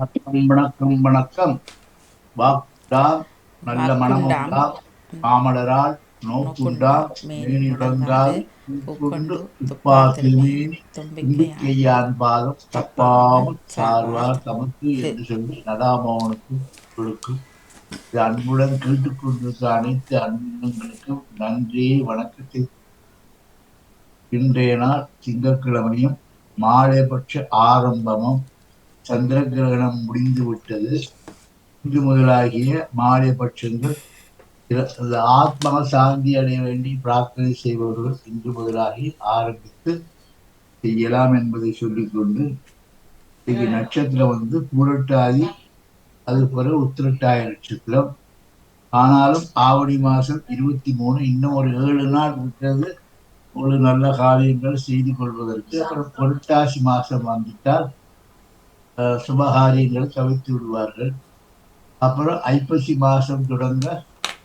வணக்கம் வணக்கம் வணக்கம் வாக்குண்டா நல்ல மனமுண்டா. மாமலரால் நோக்குண்டா. நோக்குண்டா. மேனி மேனி முழங்காது முழங்கால் பூக்கொண்டு பூக்கொண்டு துப்பால் துப்பாக்கில் திருமேனி மேனி தும்பிக்கையான் பாதம் தப்பாமல் சார்வார் தமக்கு என்று சொல்லி நடாமோனுக்கு கொடுக்கும். இது அன்புடன் கேட்டுக்கொண்டிருக்க அனைத்து அன்புங்களுக்கும் நன்றி வணக்கத்தை. இன்றைய நாள் திங்கட்கிழமையும் மாலைபட்ச ஆரம்பமும் சந்திர கிரகணம் முடிந்து விட்டது. இன்று முதலாகிய மாலை பட்சங்கள். ஆத்மா சாந்தி அடைய வேண்டி பிரார்த்தனை செய்பவர்கள் இன்று முதலாகி ஆரம்பித்து செய்யலாம் என்பதை சொல்லிக்கொண்டு இன்னைக்கு நட்சத்திரம் வந்து பூரட்டாதி அது பிறகு உத்திரட்டாய நட்சத்திரம். ஆனாலும் ஆவணி மாசம் இருபத்தி மூணு இன்னும் ஒரு ஏழு நாள் இருக்கிறது. ஒரு நல்ல காரியங்கள் செய்து கொள்வதற்கு. அப்புறம் புரட்டாசி மாசம் வந்துட்டால் சுபகாரியங்களை தவிர்த்து விடுவார்கள். அப்புறம் ஐப்பசி மாசம் தொடங்க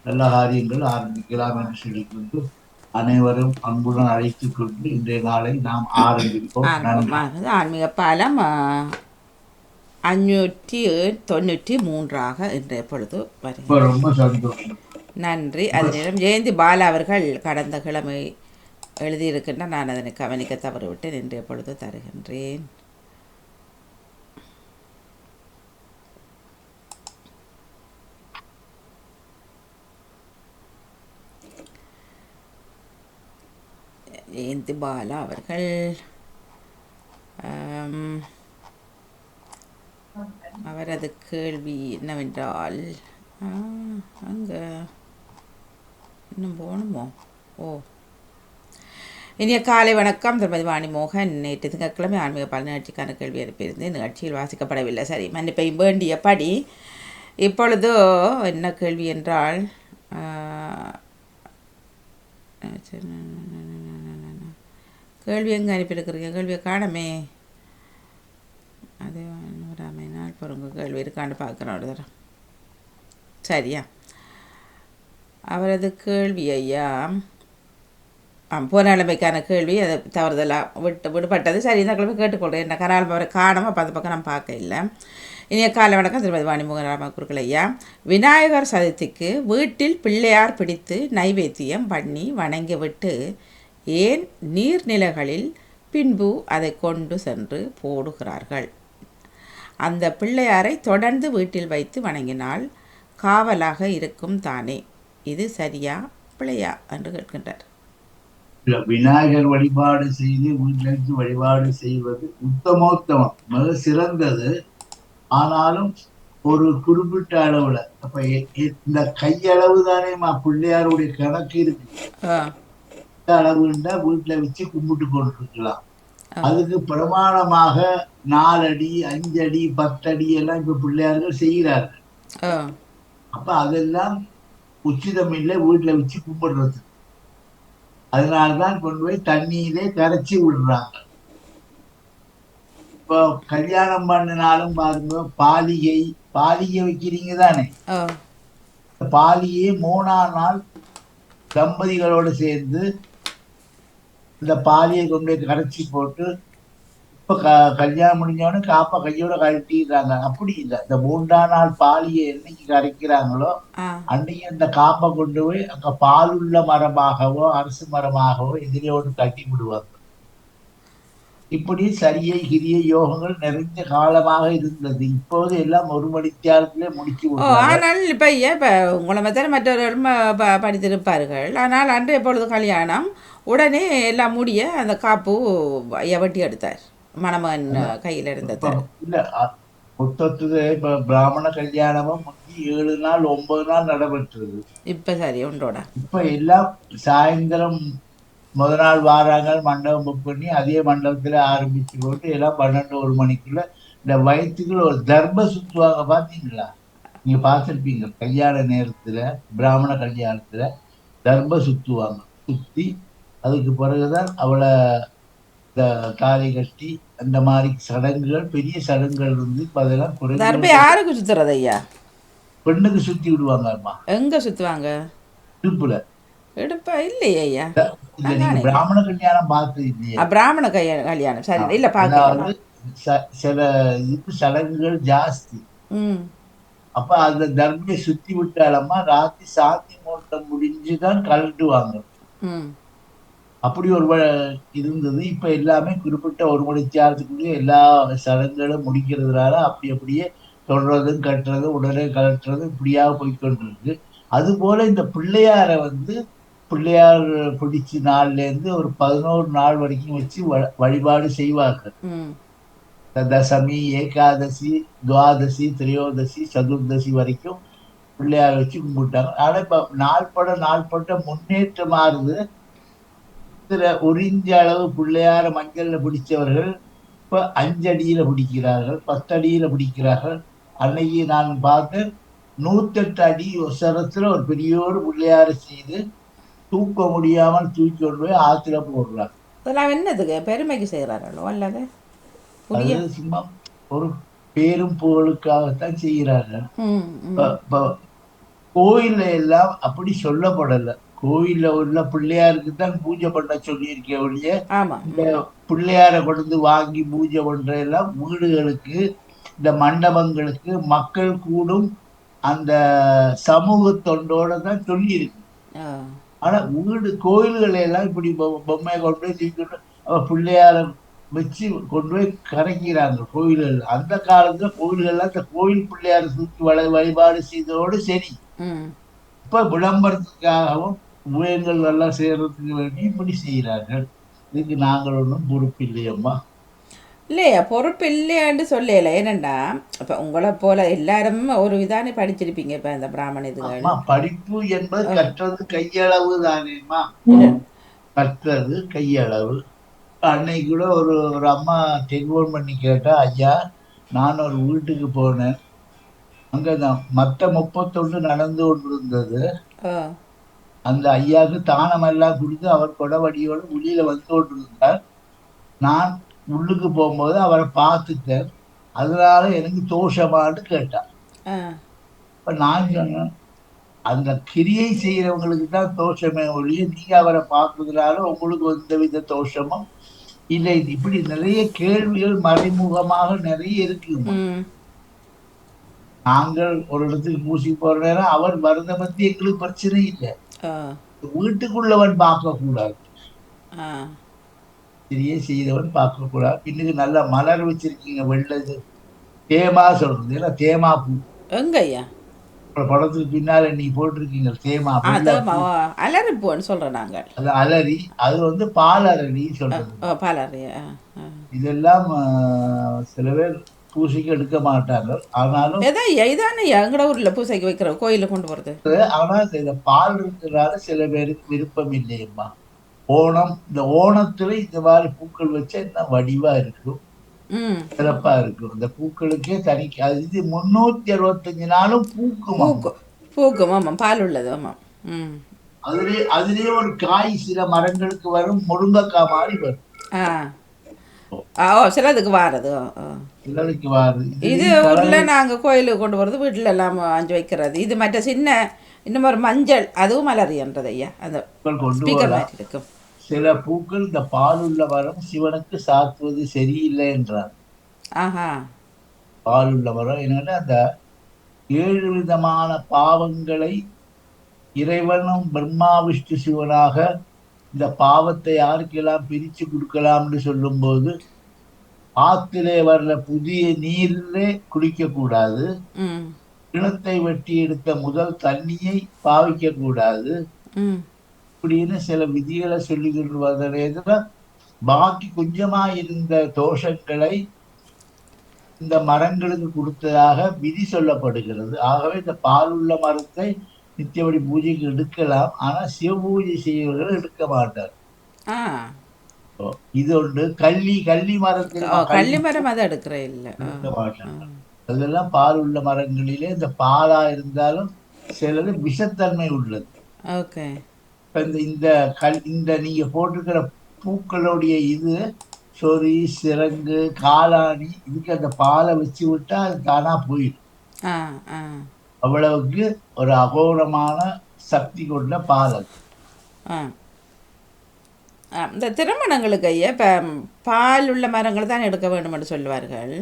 நல்ல காரியங்கள் ஆரம்பிக்கலாம் என்று சொல்லிக்கொண்டு அனைவரும் அன்புடன் அழைத்துக் கொண்டு இன்றைய நாளை நாம் ஆரம்பிப்போம். ஆன்மீக பாலம் அஞ்சூற்றி தொண்ணூற்றி மூன்றாக இன்றைய பொழுது ரொம்ப சந்தோஷம். நன்றி. அதே நேரம் ஜெயந்தி பாலா அவர்கள் கடந்த கிழமை எழுதியிருக்கின்ற நான் அதனை கவனிக்க தவறிவிட்டேன். இன்றைய பொழுது தருகின்றேன். ஜெயந்தி பாலா அவர்கள் அவரது கேள்வி என்னவென்றால் அங்கே இன்னும் போகணுமோ? ஓ. இனிய காலை வணக்கம் திருமதி வாணி மோகன். நேற்று திங்கட்கிழமை ஆன்மீக பல நிகழ்ச்சிக்கான கேள்வி அனுப்பியிருந்தேன் நிகழ்ச்சியில் வாசிக்கப்படவில்லை. சரி மன்னிப்பையும் வேண்டியபடி இப்பொழுது என்ன கேள்வி என்றால் கேள்வி எங்கே அனுப்பியிருக்கிறீங்க? கேள்வியை காணமே. அது வராமைனால் பொறுங்க கேள்வி. இருக்கான்னு பார்க்குறேன் ஒரு தரம் சரியா? அவரது கேள்வி ஐயா. ஆ போன கேள்வி. அதை தவறுதலாக விட்டு விடுபட்டது. சரி இந்த கிழமை கேட்டுக்கொள்கிறேன் என்ன கரால் அவரை காணாமல் அப்போ அந்த பக்கம் நான் பார்க்க இல்லை. இனிய காலை வணக்கம் திருமதி வாணிமுகன் ராம குருக்கள் ஐயா. விநாயகர் சதுர்த்திக்கு வீட்டில் பிள்ளையார் பிடித்து நைவேத்தியம் பண்ணி வணங்கிவிட்டு ஏன் நீர்நிலைகளில் பின்பு அதை கொண்டு சென்று போடுகிறார்கள்? அந்த பிள்ளையாரை தொடர்ந்து வீட்டில் வைத்து வணங்கினால் காவலாக இருக்கும் தானே? இது சரியா பிள்ளையா என்று கேட்கின்றார். விநாயகர் வழிபாடு செய்து வீட்டில் வைத்து வழிபாடு செய்வது உத்தமோத்தமம் மிக சிறந்தது. ஆனாலும் ஒரு குறிப்பிட்ட அளவுல அப்ப இந்த கையளவு தானேமா பிள்ளையாருடைய கணக்கு இருக்கு. அளவுண்டா வீட்டுல வச்சு கும்பிட்டு கொண்டிருக்கலாம் அதுக்கு பிரமாணமாக நாலடி அஞ்சடி பத்தடி எல்லாம் இப்ப பிள்ளையார்கள் செய்கிறார்கள். அப்ப அதெல்லாம் உச்சிதம் இல்லை வீட்டுல வச்சு கும்பிடுறது. அதனாலதான் கொண்டு போய் தண்ணியிலே கரைச்சி விடுறாங்க. இப்போ கல்யாணம் பண்ணினாலும் பாருங்க பாலிகை பாலிகை வைக்கிறீங்க தானே? பாலியை மூணாம் நாள் தம்பதிகளோடு சேர்ந்து இந்த பாலியை கொண்டு போய் கரைச்சி போட்டு இப்ப க கல்யாணம் முடிஞ்சவொடனே காப்பா கையோட கழட்டிடுறாங்க. அப்படி இல்லை. இந்த மூன்றாம் நாள் பாலியை என்னைக்கு கரைக்கிறாங்களோ அன்னைக்கு அந்த காப்பை கொண்டு போய் அங்க பாலுள்ள மரமாகவோ அரசு மரமாகவோ எதிரையோடு கட்டி விடுவாங்க. இப்படி சரியை கிரிய யோகங்கள் நிறைந்த காலமாக இருந்தது. இப்போது எல்லாம் ஒரு மணித்தியாலத்திலே முடிச்சு ஓ விடுறாங்க ஆனால் இப்போ ஏன் இப்போ உங்களை மாதிரி மற்றவர்களும் படித்திருப்பார்கள். ஆனால் அன்றைய பொழுது கல்யாணம் உடனே எல்லாம் முடிய அந்த காப்பு ஐயா வெட்டி எடுத்தார். மணமகன் கையில் இருந்தது. இல்ல மொத்தத்துக்கு இப்ப பிராமண கல்யாணமும் ஏழு நாள் ஒன்பது நாள் நடைபெற்றது. இப்போ சரி உண்டோட. இப்ப எல்லாம் சாயந்தரம் முத நாள் வாராங்க மண்டபம் புக் பண்ணி அதே மண்டபத்துல ஆரம்பிச்சு போட்டு எல்லாம் பன்னெண்டு ஒரு மணிக்குள்ள இந்த வயிற்றுக்குள்ள ஒரு தர்ப சுத்துவாங்க பாத்தீங்களா? நீங்க பார்த்திருப்பீங்க கல்யாண நேரத்துல பிராமண கல்யாணத்துல தர்ப சுத்துவாங்க. சுத்தி அதுக்கு பிறகுதான் அவளை இந்த தாலி கட்டி அந்த மாதிரி சடங்குகள் பெரிய சடங்குகள் இருந்து இப்ப அதெல்லாம் குறைஞ்சு யாருக்கு சுற்றுறது ஐயா? பெண்ணுக்கு சுத்தி விடுவாங்க அம்மா எங்கே சுற்றுவாங்க இடுப்புல. எடுப்பா இல்லையே ஐயா. பிராமண கல்யாணம் அ, பிராமண கல்யாணம். சரி இல்லை ச- சில இது சடங்குகள் ஜாஸ்தி. அப்ப அந்த தர்மியை சுத்தி விட்டாலம்மா ராத்திரி சாந்தி முகூர்த்தம் முடிஞ்சுதான் கழட்டுவாங்க. அப்படி ஒரு இருந்தது. இப்ப எல்லாமே குறிப்பிட்ட ஒரு மணி நேரத்துக்குள்ளேயே எல்லா சடங்குகளும் முடிக்கிறதுனால அப்படி அப்படியே தொடர்றதும் கட்டுறதும் உடனே கலட்டுறதும் இப்படியாக போய்க்கொண்டிருக்கு. அது போல இந்த பிள்ளையாரை வந்து பிள்ளையார் பிடிச்ச நாள்ல இருந்து ஒரு பதினோரு நாள் வரைக்கும் வச்சு வழிபாடு இந்த தசமி ஏகாதசி துவாதசி திரையோதசி சதுர்தசி வரைக்கும் பிள்ளையார் வச்சு கும்பிட்டாங்க. ஆனா இப்ப நாள்பட நாள்பட்ட முன்னேற்றம் மாறுது இதுல ஒரு அளவு பிள்ளையார மஞ்சள்ல பிடிச்சவர்கள் இப்ப அஞ்சு அடியில பிடிக்கிறார்கள் பத்து அடியில பிடிக்கிறார்கள். அன்னைக்கு நான் பார்த்தேன் நூத்தெட்டு அடி ஒசரத்துல ஒரு பெரியோரு பிள்ளையார செய்து தூக்க முடியாமல் தூக்கி கொண்டு போய் ஆத்துல போடுறாங்க இதெல்லாம் என்னதுக்கு? பெருமைக்கு செய்கிறார்களோ அல்லது? சும்மா ஒரு பேரும் புகழுக்காகத்தான் செய்கிறார்கள். கோயில்ல எல்லாம் அப்படி சொல்லப்படல. கோயில்ல உள்ள பிள்ளையாருக்கு தான் பூஜை பண்ண சொல்லியிருக்கே ஒழிய இந்த பிள்ளையாரை கொண்டு வாங்கி பூஜை பண்ற எல்லாம் வீடுகளுக்கு இந்த மண்டபங்களுக்கு மக்கள் கூடும் அந்த சமூக தொண்டோட தான் சொல்லியிருக்கு. ஆனா வீடு கோயில்களை எல்லாம் இப்படி பொம்மையை கொண்டு போய் தூக்கிட்டு அவ பிள்ளையார வச்சு கொண்டு போய் கரைக்கிறாங்க கோயில்கள். அந்த காலத்துல கோயில்கள்லாம் இந்த கோயில் பிள்ளையார தூக்கி வழி வழிபாடு செய்ததோடு சரி. இப்ப விளம்பரத்துக்காகவும் உபயங்கள் எல்லாம் செய்யறதுக்கு வேண்டி இப்படி செய்கிறார்கள். இதுக்கு நாங்கள் ஒன்றும் பொறுப்பு இல்லையம்மா இல்லையா? பொறுப்பு இல்லையான்னு சொல்லல. ஏனண்டா? இப்போ உங்களை போல எல்லாரும் ஒரு விதானே படிச்சிருப்பீங்க இப்போ இந்த பிராமண அம்மா படிப்பு என்பது கற்றது கையளவு தானேம்மா. கற்றது கையளவு. அன்னைக்கு கூட ஒரு ஒரு அம்மா டெலிஃபோன் பண்ணி கேட்டா ஐயா நான் ஒரு வீட்டுக்கு போனேன். அங்க நான் மத்த முப்பத்தொன்று நடந்து கொண்டிருந்தது. அந்த ஐயாவுக்கு தானம் எல்லாம் கொடுத்து அவர் கொடவடியோடு வெளியில வந்து கொண்டிருந்தார். நான் உள்ளுக்கு போகும்போது அவரை பார்த்துட்டேன். அதனால எனக்கு தோஷமான்னு கேட்டார். இப்ப நான் சொன்னேன் அந்த கிரியை செய்யறவங்களுக்கு தான் தோஷமே ஒழிய நீங்க அவரை பார்க்கறதுனால உங்களுக்கு எந்த வித தோஷமும் இல்லை. இப்படி நிறைய கேள்விகள் மறைமுகமாக நிறைய இருக்கு ம். நாங்கள் ஒரு இடத்துக்கு பூசி போற நேரம் அவர் வரத பத்தி எங்களுக்கு பிரச்சனை இல்லை. வீட்டுக்குள்ளவன் பார்க்க கூடாது ஆ. கிரியை செய்தவன் பார்க்க கூடாது பின்னுக்கு நல்லா மலர் வச்சிருக்கீங்க வெள்ளது தேமா சொல்றது தேமா பூ. எங்க ஐயா அப்புறம் படத்துக்கு பின்னால நீ போட்டிருக்கீங்க தேமா வெள்ளை அது அலறிப்பூன்னு சொல்கிறோம் நாங்கள் அது அலரி அது வந்து பால் அலரி சொல்றது இதெல்லாம் சில பேர் பூசைக்கு எடுக்க மாட்டாங்க ஆனாலும் எங்கட ஊரில் பூசைக்கு வைக்கிற கோயிலில் கொண்டு போகிறது ஆனா இந்த பால் இருக்கிறதால சில பேருக்கு விருப்பம் இல்லையம்மா. ஓணம் இந்த ஓணத்துல இந்த மாதிரி பூக்கள் வச்சா இன்னும் வடிவா இருக்கும்? சிறப்பா இருக்கும். இந்த பூக்களுக்கே தனி அது இது முன்னூத்தி அறுபத்தஞ்சு நாளும் பூக்குமா. பூக்கும். ஆமாம் பால் உள்ளது ஆமாம் ம். அதுலயே அதுலயே ஒரு காய் சில மரங்களுக்கு வரும் முருங்கைக்காய் மாதிரி வரும். ஓ சிலதுக்கு வாரது ஓ ஓ. சிலருக்கு வாரு இது ஊரில் நாங்கள் கோயிலுக்கு கொண்டு போகிறது வீட்டில் எல்லாம் அஞ்சு வைக்கிறது. இது மற்ற சின்ன இன்னும் ஒரு மஞ்சள் அதுவும் மலரியன்றது ஐயா. அந்த ஸ்பீக்கர் மாதிரி இருக்கும் சில பூக்கள் இந்த பாலுள்ள வரம் சிவனுக்கு சாத்துவது சரியில்லை என்றார். ஆஹா. பாலுள்ள வரம் என்னன்னா அந்த ஏழு விதமான பாவங்களை இறைவனும் பிரம்மா விஷ்ணு சிவனாக இந்த பாவத்தை யாருக்கெல்லாம் பிரிச்சு கொடுக்கலாம்னு சொல்லும்போது ஆத்திலே வர்ற புதிய நீரிலே குளிக்க கூடாது கிணத்தை வெட்டி எடுத்த முதல் தண்ணியை பாவிக்க கூடாது இப்படின்னு சில விதிகளை சொல்லிக்கிட்டு வந்ததுல பாக்கி கொஞ்சமா இருந்த தோஷங்களை இந்த மரங்களுக்கு கொடுத்ததாக விதி சொல்லப்படுகிறது. ஆகவே இந்த பாலுள்ள மரத்தை நித்தியபடி பூஜைக்கு எடுக்கலாம். ஆனா சிவ பூஜை செய்யவர்கள் எடுக்க மாட்டார். இது ஒன்று கள்ளி கள்ளி மரத்தில் ஓ கள்ளி மரம் அதை எடுக்கிற இல்லை. அதெல்லாம் பால் உள்ள மரங்களிலே இந்த பாலா இருந்தாலும் சிலது விஷத்தன்மை உள்ளது. ஓகே. இப்ப இந்த இந்த கல் இந்த நீங்க போட்டிருக்கிற பூக்களுடைய இது சொறி சிறங்கு காளானி இதுக்கு அந்த பாலை வச்சு விட்டா அது தானா போயிடும். அவ்வளவுக்கு ஒரு அகோரமான சக்தி கொண்ட பால் அது. இந்த திருமணங்களுக்கு ஐயா இப்போ பால் உள்ள மரங்கள் தான் எடுக்க வேண்டும் என்று சொல்லுவார்கள்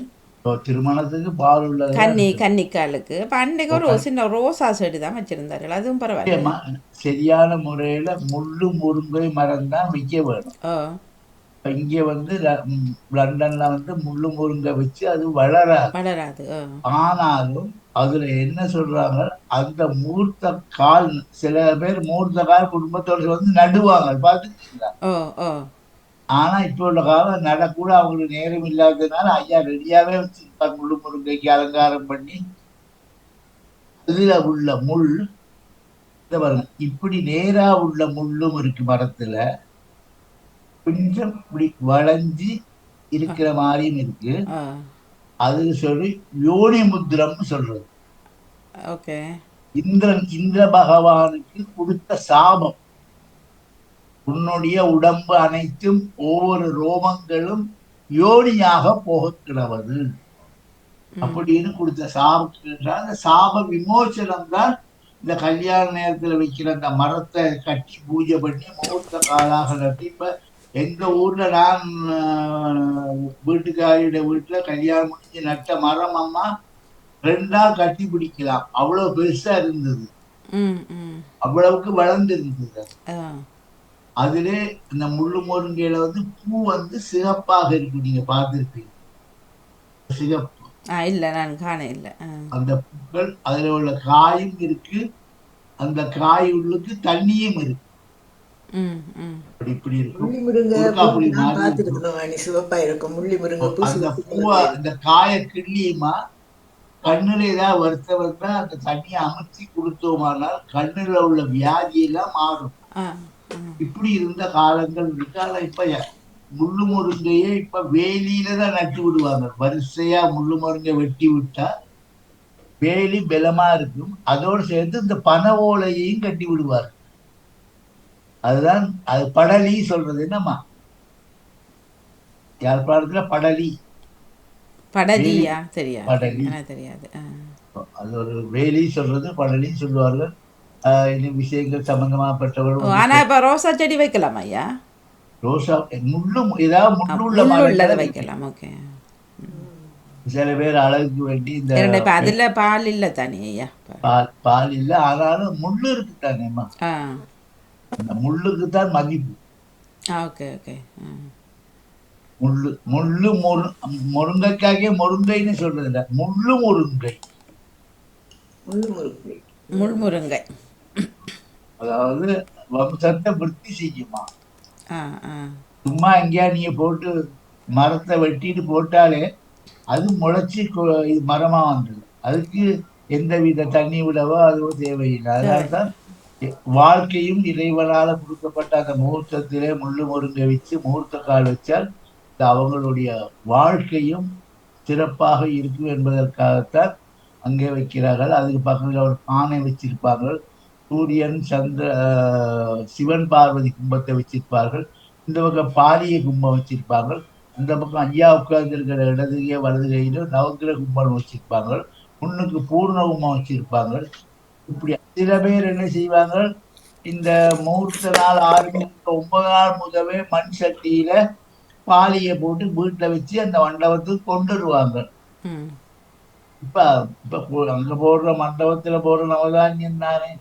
திருமணத்துக்கு பால் உள்ளது கன்னி கன்னிக்காலுக்கு. இப்போ அன்றைக்கு ஒரு சின்ன ரோசா செடி தான் வச்சுருந்தார்கள். அதுவும் பரவாயில்ல. சரியான முறையில முள்ளு முருங்கை மரம் தான் வைக்க வேணும். இப்ப இங்க வந்து லண்டன்ல வந்து முள்ளு முருங்கை வச்சு அது வளராது. வளராது ஆனாலும் அதுல என்ன சொல்றாங்க? அந்த மூர்த்த கால் சில பேர் மூர்த்த கால் குடும்பத்தோட வந்து நடுவாங்க. ஓ ஆனா இப்ப உள்ள காலம் நடக்கூட அவங்களுக்கு நேரம் இல்லாததுனால ஐயா ரெடியாவே வச்சிருப்பாங்க முள்ளு முருங்கைக்கு அலங்காரம் பண்ணி. இதுல உள்ள முள் பாருங்க. இப்படி நேரா உள்ள முள்ளும் இருக்கு மரத்துல. கொஞ்சம் இப்படி வளைஞ்சு இருக்கிற மாதிரியும் இருக்கு. அது சொல்லி யோனி முத்திரம்னு சொல்றது. ஓகே. இந்திரன் இந்திர பகவானுக்கு கொடுத்த சாபம். உன்னுடைய உடம்பு அனைத்தும் ஒவ்வொரு ரோமங்களும் யோனியாக போக கிடவது அப்படின்னு கொடுத்த சாபம் அந்த சாப விமோசனம் தான் இந்த கல்யாண நேரத்துல வைக்கிற அந்த மரத்தை கட்டி பூஜை பண்ணி முகூர்த்த காலாக நட்டி இப்ப எங்க ஊர்ல நான் வீட்டுக்காரியோட வீட்டுல கல்யாணம் முடிஞ்சு நட்ட மரம் அம்மா ரெண்டா கட்டி பிடிக்கலாம். அவ்வளவு பெருசா இருந்தது. அவ்வளவுக்கு வளர்ந்து இருந்தது. அதிலே இந்த முள்ளு முருங்கையில வந்து பூ வந்து சிகப்பாக இருக்கு நீங்க பார்த்திருப்பீங்க. சிகப்பு. இல்லை நான் காண இல்லை. அந்த பூக்கள் அதுல உள்ள காயும் இருக்கு. அந்த காய் உள்ளுக்கு தண்ணியும் இருக்கு ம் ம் அப்படி இப்படி இருக்கும் முள்ளி முருங்கை முருங்கா புளி பூ நான் மாதிரி பார்த்துருக்கணும் வாணி சிவப்பா இருக்கும். முள்ளி முருங்கை அந்த காயை கிள்ளியுமா? கண்ணுல ஏதாவது வருத்தம் வந்தா அந்த தண்ணியை அமுத்தி கொடுத்தோமானால் கண்ணுல உள்ள வியாதி எல்லாம் மாறும் இப்படி இருந்த காலங்கள் இருக்கு ஆனா இப்ப முள்ளு முருங்கையே இப்ப வேலியில தான் நட்டு விடுவாங்க. வரிசையா முள்ளு முருங்கை வெட்டி விட்டா வேலி பலமா இருக்கும். அதோடு சேர்த்து இந்த பனை ஓலையையும் கட்டி விடுவார் அதுதான் அது படலி சொல்றது. என்னம்மா? யாழ்ப்பாணத்துல படலி. படலியா? தெரியாது படலி. தெரியாது. அது ஒரு வேலி சொல்றது படலி சொல்லுவார்கள். இன்னும் விஷயங்கள் சம்பந்தமாப்பட்டவர்கள் ஓ வந்து ஆனால் இப்போ ரோசா செடி வைக்கலாம் ஐயா? ரோசா முள்ளு ஏதாவது முள்ளுள்ள உள்ளதை வைக்கலாம். ஓகே. சில பேர் அழகுக்கு வேண்டி இந்த அதில் பால் இல்லை தானே ஐயா. பால் பால் இல்ல ஆனாலும் முள்ளு இருக்கு தானேம்மா அந்த முள்ளுக்கு தான் மதிப்பு. முள்ளு முள்ளு முரு முருங்கைக்காகவே முருங்கைன்னு சொல்றது இல்ல. முள்ளு முருங்கை. முள்ளு முருங்கை. அதாவது வம்சத்தை விருத்தி செய்யுமா. சும்மா எங்கேயா நீங்க போட்டு மரத்தை வெட்டிட்டு போட்டாலே அது முளைச்சி மரமா வந்தது அதுக்கு எந்தவித தண்ணி விடவோ அதுவோ தேவையில்லை. அதனால தான் வாழ்க்கையும் இறைவனால கொடுக்கப்பட்ட அந்த முகூர்த்தத்திலே முள்ளு முருங்கை வச்சு முகூர்த்த கால் வச்சால் இது அவங்களுடைய வாழ்க்கையும் சிறப்பாக இருக்கும் என்பதற்காகத்தான் அங்கே வைக்கிறார்கள். அதுக்கு பக்கத்தில் ஒரு பானை வச்சிருப்பார்கள். சூரியன் சந்திர சிவன் பார்வதி கும்பத்தை வச்சிருப்பார்கள். இந்த பக்கம் பாரிய கும்பம் வச்சிருப்பார்கள். இந்த பக்கம் ஐயா உட்கார்ந்து இருக்கிற இடது கை வலது கையில நவக்கிர கும்பம் வச்சிருப்பார்கள். முன்னுக்கு பூர்ண கும்பம் வச்சிருப்பார்கள். இப்படி சில பேர் என்ன செய்வாங்க இந்த முகூர்த்த நாள் ஆரம்பிக்க ஒன்பது நாள் முதவே மண் சட்டியில பாலியை போட்டு வீட்டுல வச்சு அந்த மண்டபத்துக்கு கொண்டு வருவாங்க இப்ப இப்ப அங்க போடுற மண்டபத்துல போடுற நவதானியம் தானே?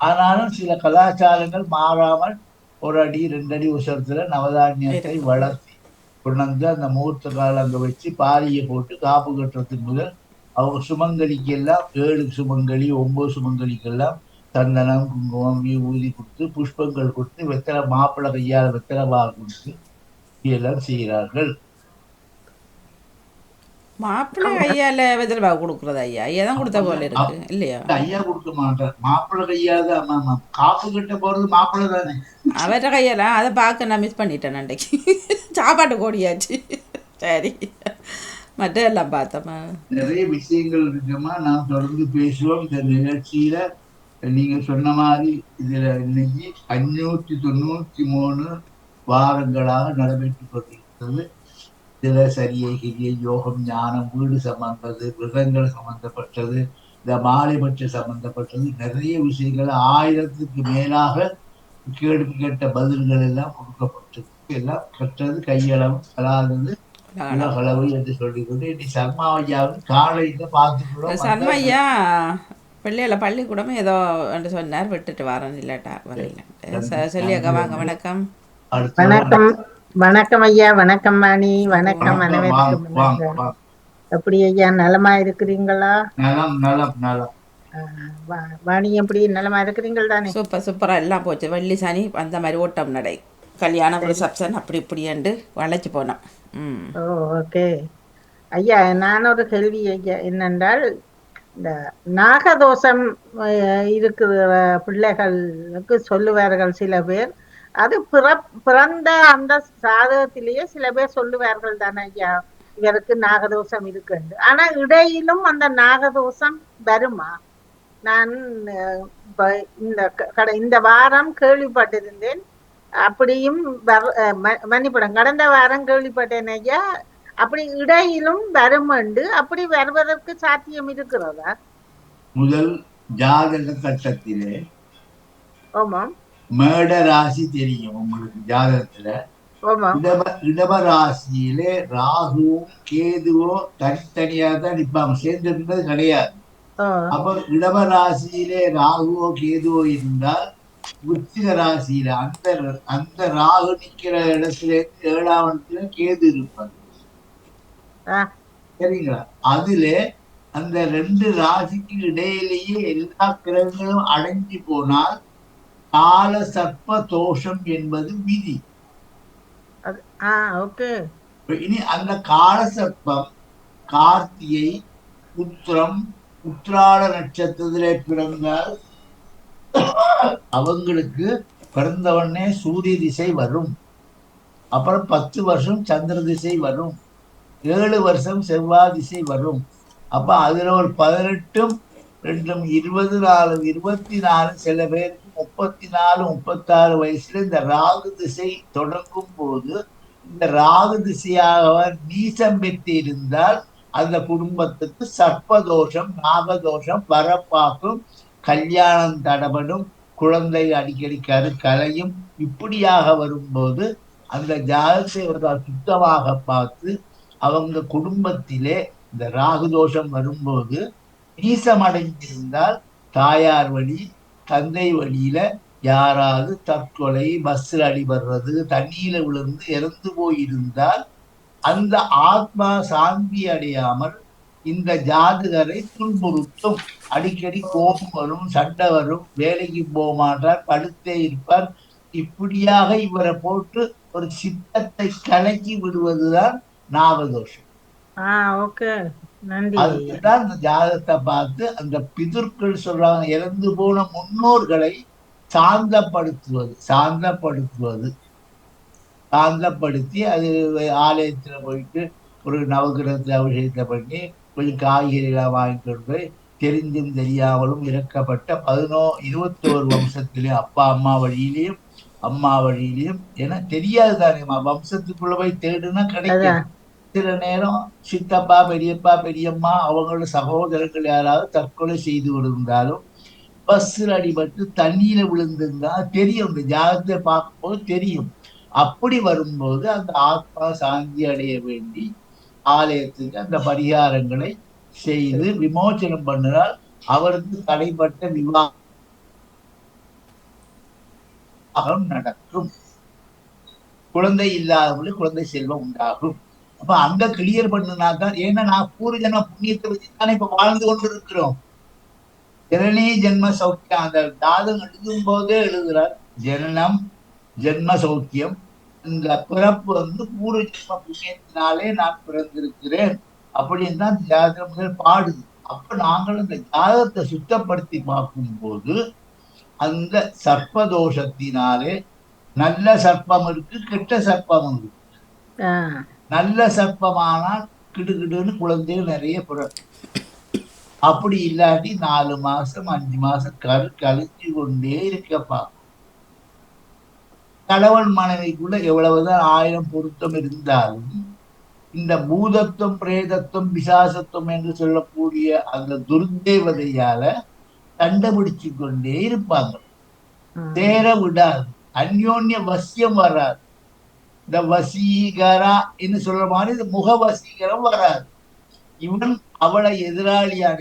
ஆனாலும் சில கலாச்சாரங்கள் மாறாமல் ஒரு அடி ரெண்டு அடி உசரத்துல நவதானியத்தை வளர்த்தி கொண்டாந்து அந்த முகூர்த்த காலம் அங்க வச்சு பாலியை போட்டு காப்பு கட்டுறதுக்கு முதல் அவங்க சுமங்கலிக்கு எல்லாம் ஏழு சுமங்கலி ஒன்பது சுமங்கலிக்கெல்லாம் சந்தனம் குங்குமம் ஊதி கொடுத்து புஷ்பங்கள் கொடுத்து வெத்தலை மாப்பிள்ளை கையால வெத்தலை பால் கொடுத்து எல்லாம் செய்கிறார்கள். மாப்பிள்ளை ஐயால வெதில் பாகு கொடுக்குறது ஐயா? ஐயா தான் கொடுத்த போல இருக்கு இல்லையா? ஐயா கொடுக்க மாட்டார். மாப்பிள்ளை கையால தான். காப்பு கட்ட போறது மாப்பிள்ளை தானே. அவர்கிட்ட கையெல்லாம் அதை பார்க்க நான் மிஸ் பண்ணிட்டேன் அன்றைக்கு சாப்பாட்டு கோடியாச்சு. சரி. மற்ற எல்லாம் பார்த்தோமா நிறைய விஷயங்கள் இருக்குமா? நான் தொடர்ந்து பேசுவோம். இந்த நிகழ்ச்சியில நீங்க சொன்ன மாதிரி இதுல இன்னைக்கு அஞ்சூத்தி தொண்ணூத்தி மூணு வாரங்களாக நடைபெற்று கொண்டிருக்கிறது. இதுல சரியை கிரியை யோகம் ஞானம் வீடு சம்பந்தது விரதங்கள் சம்பந்தப்பட்டது இந்த மாலைபட்ச சம்பந்தப்பட்டது நிறைய விஷயங்கள் ஆயிரத்துக்கு மேலாக கேள்வி கேட்ட பதில்கள் எல்லாம் கொடுக்கப்பட்டிருக்கு. எல்லாம் கற்றது கையளவு அதாவது உலகளவு என்று சொல்லிக்கொண்டு இனி சர்மா ஐயாவின் காலையில பார்த்துக்கிறோம் சண்மையா பிள்ளைகள பள்ளிக்கூடமும் ஏதோ என்று சொன்னார் விட்டுட்டு வரேன் இல்லாட்டா வரையில சொல்லியாக்கா வாங்க வணக்கம். வணக்கம். வணக்கம். ஐயா வணக்கம் மணி வணக்கம் அனைவருக்கும். எப்படி ஐயா நலமா இருக்கிறீங்களா? நலம் நலம் நலம். வாணி எப்படி நலமா இருக்கிறீங்கள் தானே? சூப்பர் சூப்பராக எல்லாம் போச்சு. வெள்ளி சனி அந்த மாதிரி ஓட்டம் நடை. கல்யாணம் ரிசப்ஷன் அப்படி இப்படின்ட்டு வளைச்சு போனோம். ஓ ஓகே ஐயா நான் ஒரு கேள்வி ஐயா. என்னென்றால் இந்த நாகதோஷம் இருக்கிற பிள்ளைகளுக்கு சொல்லுவார்கள் சில பேர். அது பிற பிறந்த அந்த சாதகத்திலேயே சில பேர் சொல்லுவார்கள் தானே ஐயா. இவருக்கு நாகதோஷம் இருக்குன்னு. ஆனா இடையிலும் அந்த நாகதோஷம் வருமா? நான் இந்த க- இந்த வாரம் கேள்விப்பட்டிருந்தேன். அப்படியும் மன்னிப்படம் கடந்த வாரம் கேள்விப்பட்டேன் ஐயா. அப்படி இடையிலும் வருமண்டு அப்படி வருவதற்கு சாத்தியம் இருக்கிறதா? முதல் ஜாதக கட்டத்திலே ஓமாம் மேட ராசி தெரியும் உங்களுக்கு ஜாதகத்துல. இடப ராசியிலே ராகுவும் கேதுவோ தனித்தனியா தான் நிப்பாங்க சேர்ந்து இருந்தது கிடையாது அப்ப இடப ராசியிலே ராகுவோ கேதுவோ இருந்தால் விருச்சிக ராசியில அந்த அந்த ராகு நிக்கிற இடத்துல இருந்து ஏழாம் இடத்துல கேது இருப்பார். ஆ. சரிங்களா? அதிலே அந்த ரெண்டு ராசிக்கு இடையிலேயே எல்லா கிரகங்களும் அடைஞ்சு போனால் கால சர்ப்ப தோஷம் என்பது விதி இனி அந்த கால சர்ப்பம் கார்த்திகை உத்திரம் உத்திராட நட்சத்திரத்திலே பிறந்தால் அவங்களுக்கு பிறந்தவொடனே சூரிய திசை வரும். அப்புறம் பத்து வருஷம் சந்திர திசை வரும். ஏழு வருஷம் செவ்வாய் திசை வரும். அப்ப அதுல ஒரு பதினெட்டும் ரெண்டும் இருபது நாலு இருபத்தி நாலு சில பேருக்கு முப்பத்தி நாலு முப்பத்தாறு வயசுல இந்த ராகு திசை தொடங்கும் போது இந்த ராகு திசையாக நீசம் பெற்று இருந்தால் அந்த குடும்பத்துக்கு சர்ப்பதோஷம் நாகதோஷம் வரப்பாக்கும் கல்யாணம் தடபடும் குழந்தை அடிக்கடி கரு கலையும் இப்படியாக வரும்போது அந்த ஜாதகத்தை அவர்கள் சுத்தமாக பார்த்து அவங்க குடும்பத்திலே இந்த ராகு தோஷம் வரும்போது நீசமடைந்திருந்தால் தாயார் வழி தந்தை வழியில யாராவது தற்கொலை பஸ்ஸில் அடிபடுறது தண்ணியில விழுந்து இறந்து போயிருந்தால் அந்த ஆத்மா சாந்தி அடையாமல் இந்த ஜாதகரை துன்புறுத்தும். அடிக்கடி கோபம் வரும் சண்டை வரும் வேலைக்கு போக மாட்டார் படுத்தே இருப்பார். இப்படியாக இவரை போட்டு ஒரு சித்தத்தை கலக்கி விடுவதுதான் நன்றி. அதுதான் இந்த ஜாதகத்தை பார்த்து அந்த பிதுர்கள் சொல்றாங்க இறந்து போன முன்னோர்களை சாந்தப்படுத்துவது சாந்தப்படுத்துவது. சாந்தப்படுத்தி அது ஆலயத்துல போயிட்டு ஒரு நவகிரகத்துல அபிஷேகத்தை பண்ணி கொஞ்சம் காய்கறிகளை போய் தெரிஞ்சும் தெரியாமலும் இறக்கப்பட்ட பதினோ இருபத்தோரு வம்சத்திலையும் அப்பா அம்மா வழியிலையும் அம்மா வழியிலையும் ஏன்னா தெரியாது தானே வம்சத்துக்குள்ள போய் தேடுனா கிடைக்கும். சில நேரம் சித்தப்பா பெரியப்பா பெரியம்மா அவங்களோட சகோதரர்கள் யாராவது தற்கொலை செய்து விழுந்தாலும் பஸ்ஸில் அடிபட்டு தண்ணியில விழுந்திருந்தா தெரியும். இந்த ஜாதகத்தை பார்க்கும்போது தெரியும். அப்படி வரும்போது அந்த ஆத்மா சாந்தி அடைய வேண்டி ஆலயத்துக்கு அந்த பரிகாரங்களை செய்து விமோச்சனம் பண்ணினால் அவருக்கு தடைப்பட்ட விவாகம் நடக்கும். குழந்தை இல்லாதவங்களுக்கு குழந்தை செல்வம் உண்டாகும். அப்ப அந்த கிளியர் பண்ணினா தான் ஏன்னா நான் பூர்வஜன புண்ணியத்தை வச்சு தானே இப்ப வாழ்ந்து கொண்டு இருக்கிறோம் ஜனனி ஜென்ம சௌக்கியம். அந்த தாதம் எழுதும் போதே எழுதுறார் ஜனனம் ஜென்ம சௌக்கியம். இந்த பிறப்பு வந்து பூர்வ ஜென்ம புண்ணியத்தினாலே நான் பிறந்திருக்கிறேன் அப்படின்னு தான் ஜாதகங்கள் பாடுது. அப்ப நாங்கள் இந்த ஜாதகத்தை சுத்தப்படுத்தி பார்க்கும்போது அந்த சர்ப்பதோஷத்தினாலே நல்ல சர்ப்பம் இருக்கு கெட்ட சர்ப்பம் இருக்கு. நல்ல சர்ப்பமானால் கிடுகிடுன்னு குழந்தைகள் நிறைய பிறக்கும். அப்படி இல்லாட்டி நாலு மாசம் அஞ்சு மாசம் கரு கழிச்சு கொண்டே இருக்கப்பா கணவன் மனைவிக்குள்ள எவ்வளவுதான் ஆயிரம் பொருத்தம் இருந்தாலும் இந்த பூதத்துவம் பிரேதத்துவம் பிசாசத்துவம் என்று சொல்லக்கூடிய அந்த துர்தேவதையால கண்டுபிடிச்சு கொண்டே இருப்பாங்க. சேர விடாது. அந்யோன்ய வசியம் வராது. இந்த வசீகரா என்று சொல்ற மாதிரி இந்த முக வசீகரம் வராது. இவன் அவளை எதிராளியான